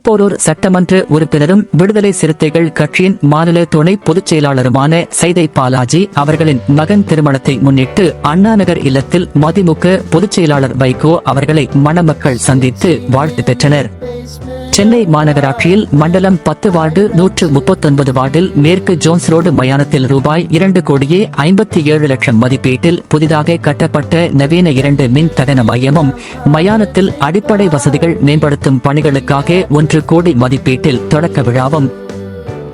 திருப்போரூர் சட்டமன்ற உறுப்பினரும் விடுதலை சிறுத்தைகள் கட்சியின் மாநில துணை பொதுச் செயலாளருமான சைதை பாலாஜி அவர்களின் மகன் திருமணத்தை முன்னிட்டு அண்ணாநகர் இல்லத்தில் மதிமுக பொதுச் செயலாளர் வைகோ அவர்களை மணமக்கள் சந்தித்து வாழ்த்து பெற்றனர். சென்னை மாநகராட்சியில் மண்டலம் பத்து வார்டு நூற்று முப்பத்தொன்பது வார்டில் மேற்கு ஜோன்ஸ் ரோடு மயானத்தில் ரூபாய் இரண்டு கோடியே ஐம்பத்தி ஏழு லட்சம் மதிப்பீட்டில் புதிதாக கட்டப்பட்ட நவீன இரண்டு மின் தகன மையமும் மயானத்தில் அடிப்படை வசதிகள் மேம்படுத்தும் பணிகளுக்காக ஒன்று கோடி மதிப்பீட்டில் தொடக்க விழாவும்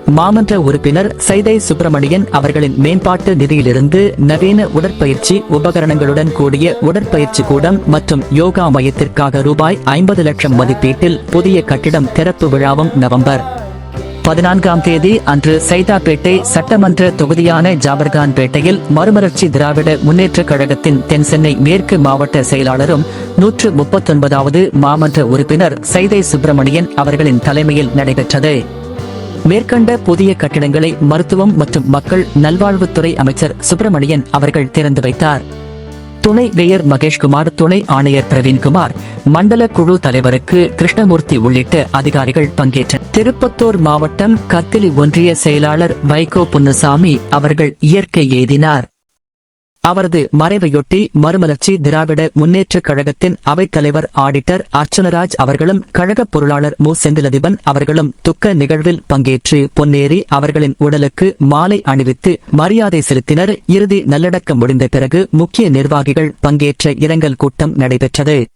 மாமன்ற உறுப்பினர் சைதை சுப்பிரமணியன் அவர்களின் மேம்பாட்டு நிதியிலிருந்து நவீன உடற்பயிற்சி உபகரணங்களுடன் கூடிய உடற்பயிற்சி கூடம் மற்றும் யோகா மையத்திற்காக ரூபாய் ஐம்பது லட்சம் மதிப்பீட்டில் புதிய கட்டிடம் திறப்பு விழாவும் நவம்பர் பதினான்காம் தேதி அன்று சைதாப்பேட்டை சட்டமன்ற தொகுதியான ஜாபர்கான்பேட்டையில் மறுமலர்ச்சி திராவிட முன்னேற்றக் கழகத்தின் தென் சென்னை மேற்கு மாவட்ட செயலாளரும் நூற்று முப்பத்தொன்பதாவது மாமன்ற உறுப்பினர் சைதை சுப்பிரமணியன் அவர்களின் தலைமையில் நடைபெற்றது. மேற்கண்ட புதிய கட்டிடங்களை மருத்துவம் மற்றும் மக்கள் நல்வாழ்வுத்துறை அமைச்சர் சுப்பிரமணியன் அவர்கள் திறந்து வைத்தார். துணை மேயர் மகேஷ்குமார் துணை ஆணையர் பிரவீன்குமார் மண்டல குழு தலைவருக்கு கிருஷ்ணமூர்த்தி உள்ளிட்ட அதிகாரிகள் பங்கேற்றனர். திருப்பத்தூர் மாவட்டம் கத்திலி ஒன்றிய செயலாளர் வைகோ புன்னசாமி அவர்கள் இயற்கை எய்தினார் அவரது மறைவையொட்டி மறுமலர்ச்சி திராவிட முன்னேற்றக் கழகத்தின் அவைத்தலைவர் ஆடிட்டர் அர்ச்சனராஜ் அவர்களும் கழகப் பொருளாளர் மு. செந்திலதிபன் அவர்களும் துக்க நிகழ்வில் பங்கேற்று பொன்னேறி அவர்களின் உடலுக்கு மாலை அணிவித்து மரியாதை செலுத்தினர். இறுதி நல்லடக்கம் முடிந்த பிறகு முக்கிய நிர்வாகிகள் பங்கேற்ற இரங்கல் கூட்டம் நடைபெற்றது.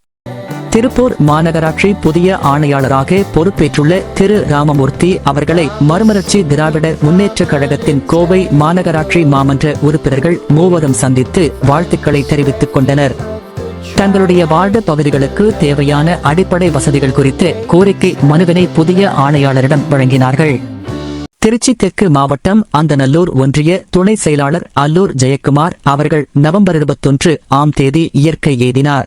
திருப்பூர் மாநகராட்சி புதிய ஆணையாளராக பொறுப்பேற்றுள்ள திரு. ராமமூர்த்தி அவர்களை மறுமலர்ச்சி திராவிட முன்னேற்றக் கழகத்தின் கோவை மாநகராட்சி மாமன்ற உறுப்பினர்கள் மூவரும் சந்தித்து வாழ்த்துக்களை தெரிவித்துக் கொண்டனர். தங்களுடைய வார்டு பகுதிகளுக்கு தேவையான அடிப்படை வசதிகள் குறித்து கோரிக்கை மனுவினை புதிய ஆணையாளரிடம் வழங்கினார்கள். திருச்சி தெற்கு மாவட்டம் அந்தநல்லூர் ஒன்றிய துணை செயலாளர் அல்லூர் ஜெயக்குமார் அவர்கள் நவம்பர் இருபத்தொன்று ஆம் தேதி இயற்கை எய்தினார்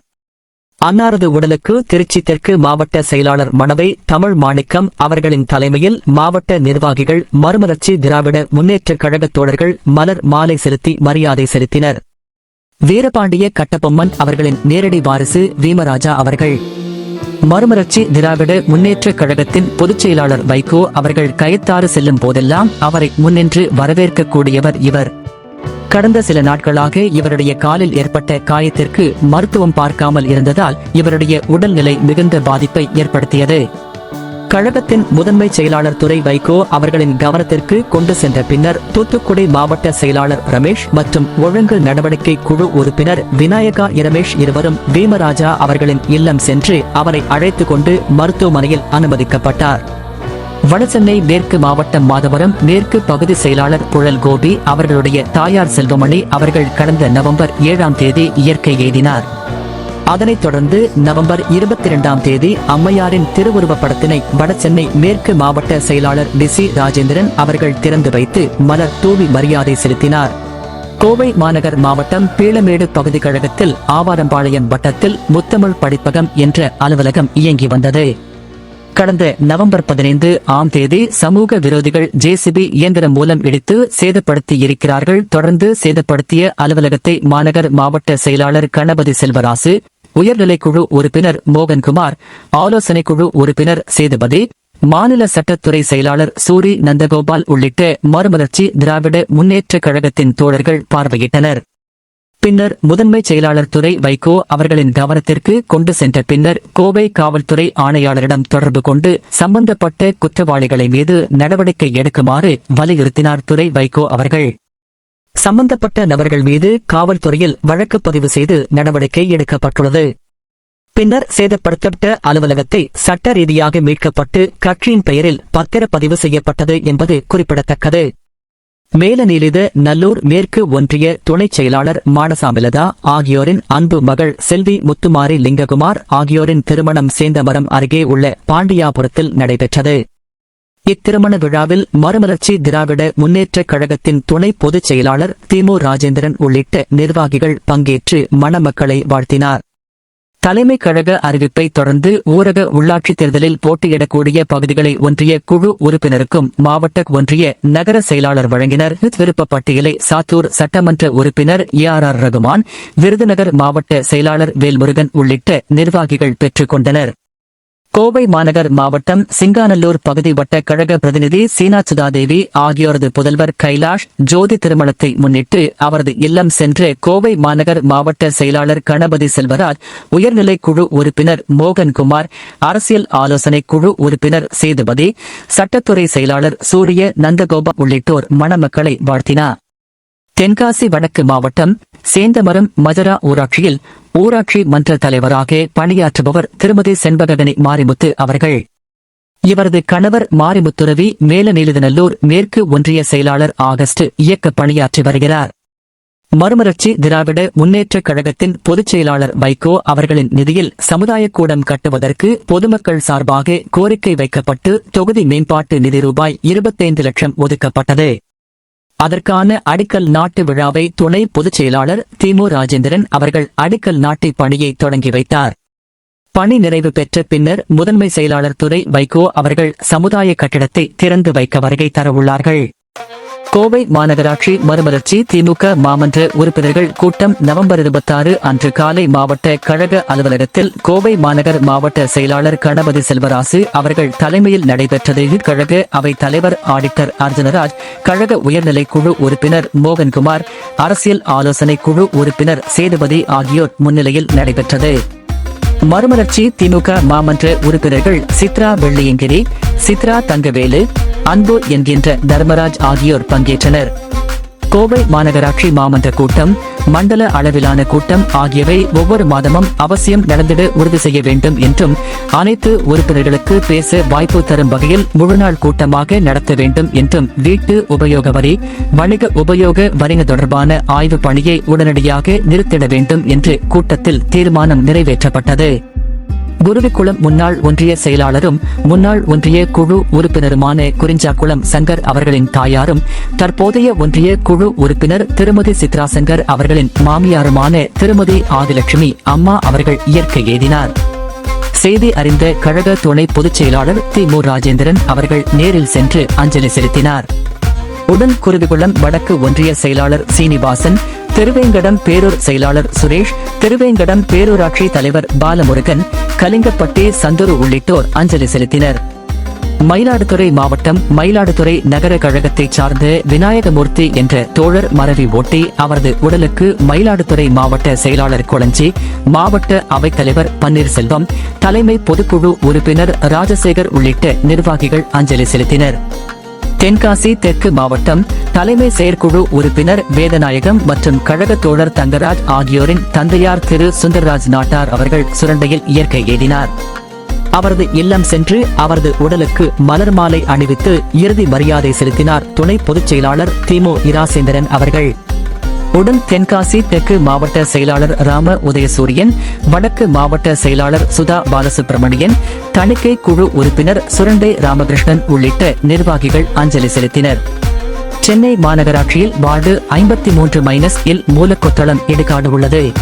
அன்னாரது உடலுக்கு திருச்சி தெற்கு மாவட்ட செயலாளர் மணவை தமிழ் மாணிக்கம் அவர்களின் தலைமையில் மாவட்ட நிர்வாகிகள் மறுமலர்ச்சி திராவிட முன்னேற்றக் கழகத் தோழர்கள் மலர் மாலை செலுத்தி மரியாதை செலுத்தினர். வீரபாண்டிய கட்டபொம்மன் அவர்களின் நேரடி வாரிசு வீமராஜா அவர்கள். மறுமலர்ச்சி திராவிட முன்னேற்றக் கழகத்தின் பொதுச் செயலாளர் வைகோ அவர்கள் கயத்தாறு செல்லும் போதெல்லாம் அவரை முன்னின்று வரவேற்கக்கூடியவர் இவர். கடந்த சில நாட்களாக இவருடைய காலில் ஏற்பட்ட காயத்திற்கு மருத்துவம் பார்க்காமல் இருந்ததால் இவருடைய உடல்நிலை மிகுந்த பாதிப்பை ஏற்படுத்தியது. கழகத்தின் முதன்மை செயலாளர் துறை வைகோ அவர்களின் கவனத்திற்கு கொண்டு சென்ற பின்னர் தூத்துக்குடி மாவட்ட செயலாளர் ரமேஷ் மற்றும் ஒழுங்கு நடவடிக்கை குழு உறுப்பினர் விநாயகா இரமேஷ் இருவரும் பீமராஜா அவர்களின் இல்லம் சென்று அவரை அழைத்துக் கொண்டு மருத்துவமனையில் அனுமதிக்கப்பட்டார். வடசென்னை மேற்கு மாவட்டம் மாதவரம் மேற்கு பகுதி செயலாளர் குழல் கோபி அவர்களுடைய தாயார் செல்வமணி அவர்கள் கடந்த நவம்பர் ஏழாம் தேதி இயற்கை எய்தினார். அதனைத் தொடர்ந்து நவம்பர் இருபத்தி இரண்டாம் தேதி அம்மையாரின் திருவுருவப் படத்தினை வடசென்னை மேற்கு மாவட்ட செயலாளர் டிசி ராஜேந்திரன் அவர்கள் திறந்து வைத்து மலர் தூவி மரியாதை செலுத்தினார். கோவை மாநகர் மாவட்டம் பீளமேடு பகுதி கழகத்தில் ஆவாரம்பாளையம் வட்டத்தில் முத்தமிழ் படிப்பகம் என்ற அலுவலகம் இயங்கி வந்தது. கடந்த நவம்பர் பதினைந்து ஆம் தேதி சமூக விரோதிகள் ஜேசிபி இயந்திரம் மூலம் இடித்து சேதப்படுத்தி இருக்கிறார்கள் தொடர்ந்து சேதப்படுத்திய அலுவலகத்தை மாநகர் மாவட்ட செயலாளர் கணபதி செல்வராசு உயர்நிலைக்குழு உறுப்பினர் மோகன்குமார் ஆலோசனை குழு உறுப்பினர் சேதுபதி மாநில சட்டத்துறை செயலாளர் சூரி நந்தகோபால் உள்ளிட்ட மறுமலர்ச்சி திராவிட முன்னேற்றக் கழகத்தின் தோழர்கள் பார்வையிட்டனர். பின்னர் முதன்மை செயலாளர் துறை வைகோ அவர்களின் கவனத்திற்கு கொண்டு சென்ற பின்னர் கோவை காவல்துறை ஆணையாளரிடம் தொடர்பு கொண்டு சம்பந்தப்பட்ட குற்றவாளிகளை மீது நடவடிக்கை எடுக்குமாறு வலியுறுத்தினார் துறை வைகோ அவர்கள். சம்பந்தப்பட்ட நபர்கள் மீது காவல்துறையில் வழக்கு பதிவு செய்து நடவடிக்கை எடுக்கப்பட்டுள்ளது. பின்னர் சேதப்படுத்தப்பட்ட அலுவலகத்தை சட்ட ரீதியாக மீட்கப்பட்டு கட்சியின் பெயரில் பத்திரப்பதிவு செய்யப்பட்டது என்பது குறிப்பிடத்தக்கது. மேலநீலித நல்லூர் மேற்கு ஒன்றிய துணைச் செயலாளர் மானசாமிலதா ஆகியோரின் அன்பு மகள் செல்வி முத்துமாரி லிங்ககுமார் ஆகியோரின் திருமணம் சேந்தமரம் அருகே உள்ள பாண்டியாபுரத்தில் நடைபெற்றது. இத்திருமண விழாவில் மறுமலர்ச்சி திராவிட முன்னேற்றக் கழகத்தின் துணை பொதுச் செயலாளர் திமு ராஜேந்திரன் உள்ளிட்ட நிர்வாகிகள் பங்கேற்று மணமக்களை வாழ்த்தினார். தலைமை கழக அறிவிப்பை தொடர்ந்து ஊரக உள்ளாட்சித் தேர்தலில் போட்டியிடக்கூடிய பகுதிகளை ஒன்றிய குழு உறுப்பினருக்கும் மாவட்ட ஒன்றிய நகர செயலாளர் வழங்கினர். விருப்ப பட்டியலை சாத்தூர் சட்டமன்ற உறுப்பினர் A R R Rahman Virudhunagar மாவட்ட செயலாளர் வேல்முருகன் உள்ளிட்ட நிர்வாகிகள் பெற்றுக் கொண்டனர். கோவை மாநகர் மாவட்டம் சிங்காநல்லூர் பகுதி வட்ட கழக பிரதிநிதி சீனா சுதாதேவி ஆகியோரது புதல்வர் கைலாஷ் ஜோதி திருமணத்தை முன்னிட்டு அவரது இல்லம் சென்று கோவை மாநகர் மாவட்ட செயலாளர் கணபதி செல்வராஜ் உயர்நிலை குழு உறுப்பினர் மோகன்குமார் அரசியல் ஆலோசனை குழு உறுப்பினர் சேதுபதி சட்டத்துறை செயலாளர் சூரிய நந்தகோபா உள்ளிட்டோர் மணமக்களை வாழ்த்தினார். தென்காசி வடக்கு மாவட்டம் சேந்தமரம் மஜரா ஊராட்சியில் ஊராட்சி மன்ற தலைவராக பணியாற்றுபவர் திருமதி செண்பகவனி மாரிமுத்து அவர்கள். இவரது கணவர் மாரிமுத்துரவி மேலநீலிதநல்லூர் மேற்கு ஒன்றிய செயலாளர் ஆகஸ்ட் இயக்க பணியாற்றி வருகிறார். மறுமலர்ச்சி திராவிட முன்னேற்றக் கழகத்தின் பொதுச் செயலாளர் வைகோ அவர்களின் நிதியில் சமுதாய கூடம் கட்டுவதற்கு பொதுமக்கள் சார்பாக கோரிக்கை வைக்கப்பட்டு தொகுதி மேம்பாட்டு நிதி ரூபாய் இருபத்தைந்து லட்சம் ஒதுக்கப்பட்டது. அதற்கான அடிக்கல் நாட்டு விழாவை துணை பொதுச் செயலாளர் திமு ராஜேந்திரன் அவர்கள் அடிக்கல் நாட்டை பணியை தொடங்கி வைத்தார். பணி நிறைவு பெற்ற பின்னர் முதன்மை செயலாளர் துறை வைகோ அவர்கள் சமுதாய கட்டிடத்தை திறந்து வைக்க வருகை தரவுள்ளார்கள். கோவை மாநகராட்சி மறுமலர்ச்சி திமுக மாமன்ற உறுப்பினர்கள் கூட்டம் நவம்பர் இருபத்தாறு அன்று காலை மாவட்ட கழக அலுவலகத்தில் கோவை மாநகர் மாவட்ட செயலாளர் கணபதி செல்வராசு அவர்கள் தலைமையில் நடைபெற்றது. கழக அவை தலைவர் ஆடிட்டர் அர்ஜுனராஜ் கழக உயர்நிலை குழு உறுப்பினர் மோகன்குமார் அரசியல் ஆலோசனை குழு உறுப்பினர் சேதுபதி ஆகியோர் முன்னிலையில் நடைபெற்றது. மறுமலர்ச்சி திமுக மாமன்ற உறுப்பினர்கள் சித்ரா வெள்ளியங்கிரி சித்ரா தங்கவேலு அன்பு என்கின்ற தர்மராஜ் ஆகியோர் பங்கேற்றனர். கோவை மாநகராட்சி மாமன்ற கூட்டம் மண்டல அளவிலான கூட்டம் ஆகியவை ஒவ்வொரு மாதமும் அவசியம் நடந்திட உறுதி செய்ய வேண்டும் என்றும் அனைத்து உறுப்பினர்களுக்கு பேச வாய்ப்பு தரும் வகையில் முழுநாள் கூட்டமாக நடத்த வேண்டும் என்றும் வீட்டு உபயோக வரி வணிக உபயோக வரிங்க தொடர்பான ஆய்வு பணியை உடனடியாக நிறுத்திட வேண்டும் என்று கூட்டத்தில் தீர்மானம் நிறைவேற்றப்பட்டது. குருவிக்குளம் முன்னாள் ஒன்றிய செயலாளரும் முன்னாள் ஒன்றிய குழு உறுப்பினருமான குறிஞ்சாக்குளம் சங்கர் அவர்களின் தாயாரும் தற்போதைய ஒன்றிய குழு உறுப்பினர் திருமதி சித்ரா சங்கர் அவர்களின் மாமியாருமான திருமதி ஆதிலட்சுமி அம்மா அவர்கள் இயற்கை எய்தினார் செய்தி அறிந்த கழக துணை பொதுச் செயலாளர் திமு ராஜேந்திரன் அவர்கள் நேரில் சென்று அஞ்சலி செலுத்தினார். உடன் குருவிகுளம் வடக்கு ஒன்றிய செயலாளர் சீனிவாசன் திருவேங்கடம் பேரூர் செயலாளர் சுரேஷ் திருவேங்கடம் பேரூராட்சி தலைவர் பாலமுருகன் கலிங்கப்பட்டி சந்துரு உள்ளிட்டோர் அஞ்சலி செலுத்தினர். மயிலாடுதுறை மாவட்டம் மயிலாடுதுறை நகர கழகத்தைச் சார்ந்த விநாயகமூர்த்தி என்ற தோழர் மரவி ஓட்டி அவரது உடலுக்கு மயிலாடுதுறை மாவட்ட செயலாளர் கொளஞ்சி மாவட்ட அவைத்தலைவர் பன்னீர்செல்வம் தலைமை பொதுக்குழு உறுப்பினர் ராஜசேகர் உள்ளிட்ட நிர்வாகிகள் அஞ்சலி செலுத்தினர். தென்காசி தெற்கு மாவட்டம் தலைமை செயற்குழு உறுப்பினர் வேதநாயகம் மற்றும் கழக தோழர் தங்கராஜ் ஆகியோரின் தந்தையார் திரு. சுந்தரராஜ் நாட்டார் அவர்கள் சுரண்டையில் இயற்கை எய்தினார் அவரது இல்லம் சென்று அவரது உடலுக்கு மலர் மாலை அணிவித்து இறுதி மரியாதை செலுத்தினார். துணை பொதுச் செயலாளர் திமு இராசேந்திரன் அவர்கள். உடன் தென்காசி தெற்கு மாவட்ட செயலாளர் ராம உதயசூரியன் வடக்கு மாவட்ட செயலாளர் சுதா பாலசுப்ரமணியன் தணிக்கை குழு உறுப்பினர் சுரண்டை ராமகிருஷ்ணன் உள்ளிட்ட நிர்வாகிகள் அஞ்சலி செலுத்தினர். சென்னை மாநகராட்சியில் வார்டு ஐம்பத்தி மூன்று மைனஸ் இல் மூலக்கொத்தளம் இடுகாடு உள்ளது.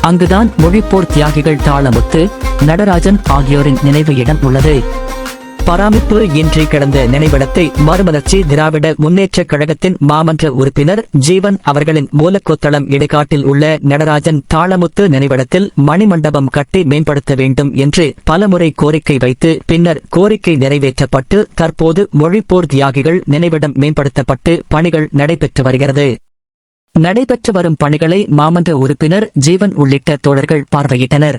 அங்குதான் மொழிப்போர் தியாகிகள் தாளமுத்து நடராஜன் ஆகியோரின் நினைவு இடம் உள்ளது. பராமரிப்பு இன்றி கடந்த நினைவிடத்தை மறுமலர்ச்சி திராவிட முன்னேற்றக் கழகத்தின் மாமன்ற உறுப்பினர் ஜீவன் அவர்களின் மூலக்கொத்தளம் இடைக்காட்டில் உள்ள நடராஜன் தாளமுத்து நினைவிடத்தில் மணிமண்டபம் கட்டி மேம்படுத்த வேண்டும் என்று பலமுறை கோரிக்கை வைத்து பின்னர் கோரிக்கை நிறைவேற்றப்பட்டு தற்போது மொழிப்போர் தியாகிகள் நினைவிடம் மேம்படுத்தப்பட்டு பணிகள் நடைபெற்று வருகிறது. நடைபெற்று வரும் பணிகளை மாமன்ற உறுப்பினர் ஜீவன் உள்ளிட்ட தோழர்கள் பார்வையிட்டனர்.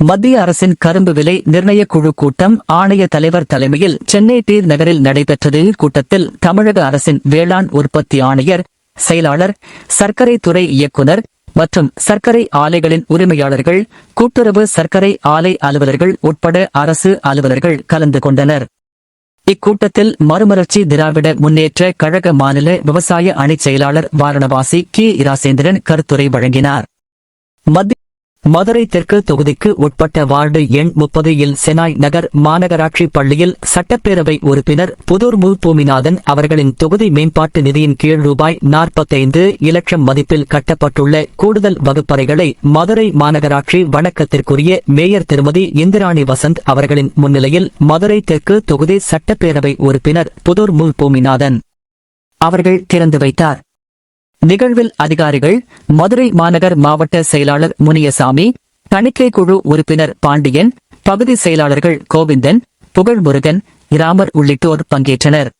மத்திய அரசின் கரும்பு விலை நிர்ணய குழு கூட்டம் ஆணைய தலைவர் தலைமையில் சென்னை தீர் நகரில் நடைபெற்றது. கூட்டத்தில் தமிழக அரசின் வேளாண் உற்பத்தி ஆணையர் செயலாளர் சர்க்கரை துறை இயக்குனர் மற்றும் சர்க்கரை ஆலைகளின் உரிமையாளர்கள் கூட்டுறவு சர்க்கரை ஆலை அலுவலர்கள் உட்பட அரசு அலுவலர்கள் கலந்து கொண்டனர். இக்கூட்டத்தில் மறுமலர்ச்சி திராவிட முன்னேற்ற கழக மாநில விவசாய அணிச் செயலாளர் வாரணவாசி கே. இராசேந்திரன் கருத்துரை வழங்கினார். மத்திய மதுரை தெற்கு தொகுதிக்கு உட்பட்ட வார்டு எண் முப்பது இல் செனாய் நகர் மாநகராட்சி பள்ளியில் சட்டப்பேரவை உறுப்பினர் புதூர் மு. பூமிநாதன் அவர்களின் தொகுதி மேம்பாட்டு நிதியின் கீழ் ரூபாய் நாற்பத்தைந்து இலட்சம் மதிப்பில் கட்டப்பட்டுள்ள கூடுதல் வகுப்பறைகளை மதுரை மாநகராட்சி வணக்கத்திற்குரிய மேயர் திருமதி இந்திராணி வசந்த் அவர்களின் முன்னிலையில் மதுரை தெற்கு தொகுதி சட்டப்பேரவை உறுப்பினர் புதூர் மு. பூமிநாதன் அவர்கள் திறந்து வைத்தார். நிகழ்வில் அதிகாரிகள் மதுரை மாநகர் மாவட்ட செயலாளர் முனியசாமி தணிக்கை குழு உறுப்பினர் பாண்டியன் பகுதி செயலாளர்கள் கோவிந்தன் புகழ்முருகன் இராமர் உள்ளிட்டோர் பங்கேற்றனர்.